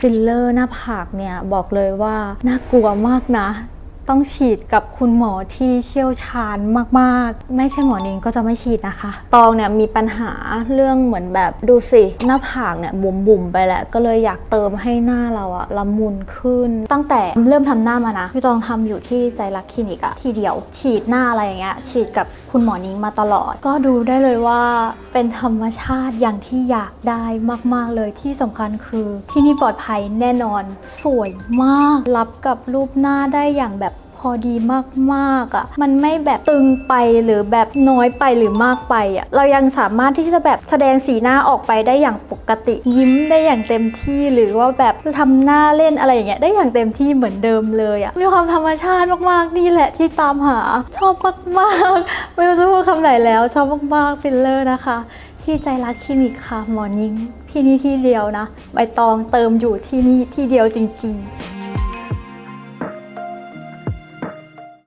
ฟิลเลอร์หน้าผากเนี่ยบอกเลยว่าน่ากลัวมากนะ ต้องฉีดกับคุณหมอที่เชี่ยวชาญมาก ๆ ไม่ใช่หมอนิงก็จะไม่ฉีดนะคะ ตองเนี่ยมีปัญหาเรื่องเหมือนแบบดูสิหน้าผากเนี่ยบุ๋มๆไปแล้วก็เลยอยากเติมให้หน้าเราอะละมุนขึ้น ตั้งแต่เริ่มทำหน้ามานะพี่ตองทำอยู่ที่ใจรักคลินิกอะทีเดียว ฉีดหน้าอะไรอย่างเงี้ยฉีดกับคุณหมอนิงมาตลอด ก็ดูได้เลยว่าเป็นธรรมชาติอย่างที่อยากได้มาก ๆ เลยที่สำคัญคือ ที่นี่ปลอดภัยแน่นอน สวยมาก รับกับรูปหน้าได้อย่างแบบพอดีมากๆอะ่ะ มันไม่แบบตึงไปหรือแบบน้อยไปหรือมากไปอะ่ะ เรายังสามารถที่จะแบบแสดงสีหน้าออกไปได้อย่างปกติ ยิ้มได้อย่างเต็มที่หรือว่าแบบทำหน้าเล่นอะไรอย่างเงี้ยได้อย่างเต็มที่เหมือนเดิมเลยอะ่ะ มีความธรรมชาติมากๆนี่แหละที่ตามหา ชอบมากๆไม่รู้จะพูดคำไหนแล้ว ชอบมากๆฟิลเลอร์นะคะ ที่ใจรักคลินิกค่ะหมอนิ้งที่นี่ที่เดียวนะ ใบตองเติมอยู่ที่นี่ที่เดียวจริง ๆ